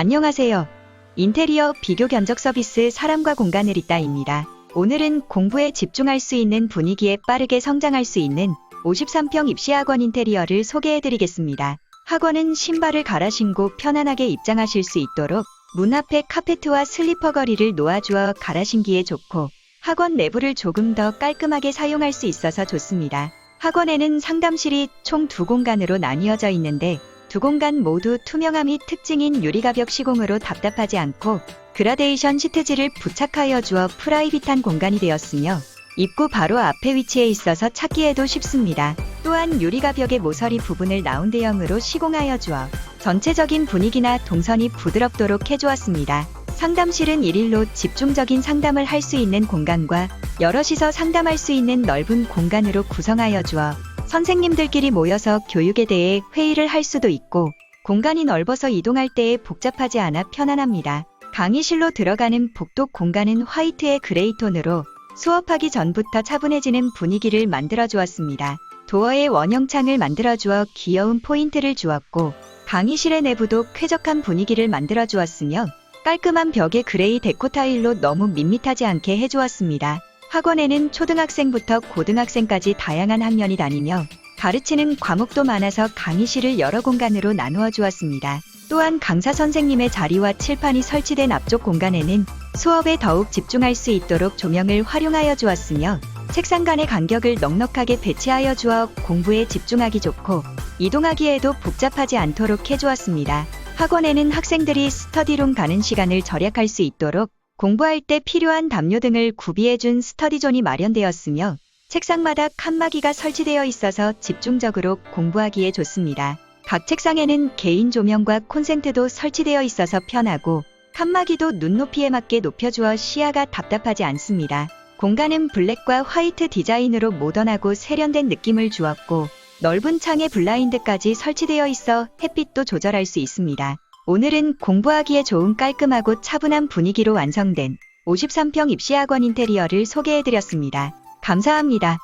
안녕하세요. 인테리어 비교 견적 서비스 사람과 공간을 잇다입니다. 오늘은 공부에 집중할 수 있는 분위기에 빠르게 성장할 수 있는 53평 입시학원 인테리어를 소개해드리겠습니다. 학원은 신발을 갈아 신고 편안하게 입장하실 수 있도록 문 앞에 카페트와 슬리퍼 거리를 놓아주어 갈아 신기에 좋고 학원 내부를 조금 더 깔끔하게 사용할 수 있어서 좋습니다. 학원에는 상담실이 총 두 공간으로 나뉘어져 있는데 두 공간 모두 투명함이 특징인 유리가벽 시공으로 답답하지 않고 그라데이션 시트지를 부착하여 주어 프라이빗한 공간이 되었으며 입구 바로 앞에 위치해 있어서 찾기에도 쉽습니다. 또한 유리가벽의 모서리 부분을 라운드형으로 시공하여 주어 전체적인 분위기나 동선이 부드럽도록 해주었습니다. 상담실은 일일로 집중적인 상담을 할 수 있는 공간과 여럿이서 상담할 수 있는 넓은 공간으로 구성하여 주어 선생님들끼리 모여서 교육에 대해 회의를 할 수도 있고 공간이 넓어서 이동할 때에 복잡하지 않아 편안합니다. 강의실로 들어가는 복도 공간은 화이트의 그레이 톤으로 수업하기 전부터 차분해지는 분위기를 만들어 주었습니다. 도어에 원형창을 만들어 주어 귀여운 포인트를 주었고 강의실의 내부도 쾌적한 분위기를 만들어 주었으며 깔끔한 벽에 그레이 데코 타일로 너무 밋밋하지 않게 해주었습니다. 학원에는 초등학생부터 고등학생까지 다양한 학년이 다니며 가르치는 과목도 많아서 강의실을 여러 공간으로 나누어 주었습니다. 또한 강사 선생님의 자리와 칠판이 설치된 앞쪽 공간에는 수업에 더욱 집중할 수 있도록 조명을 활용하여 주었으며 책상 간의 간격을 넉넉하게 배치하여 주어 공부에 집중하기 좋고 이동하기에도 복잡하지 않도록 해주었습니다. 학원에는 학생들이 스터디룸 가는 시간을 절약할 수 있도록 공부할 때 필요한 담요 등을 구비해준 스터디존이 마련되었으며 책상마다 칸막이가 설치되어 있어서 집중적으로 공부하기에 좋습니다. 각 책상에는 개인 조명과 콘센트도 설치되어 있어서 편하고 칸막이도 눈높이에 맞게 높여주어 시야가 답답하지 않습니다. 공간은 블랙과 화이트 디자인으로 모던하고 세련된 느낌을 주었고 넓은 창에 블라인드까지 설치되어 있어 햇빛도 조절할 수 있습니다. 오늘은 공부하기에 좋은 깔끔하고 차분한 분위기로 완성된 53평 입시학원 인테리어를 소개해드렸습니다. 감사합니다.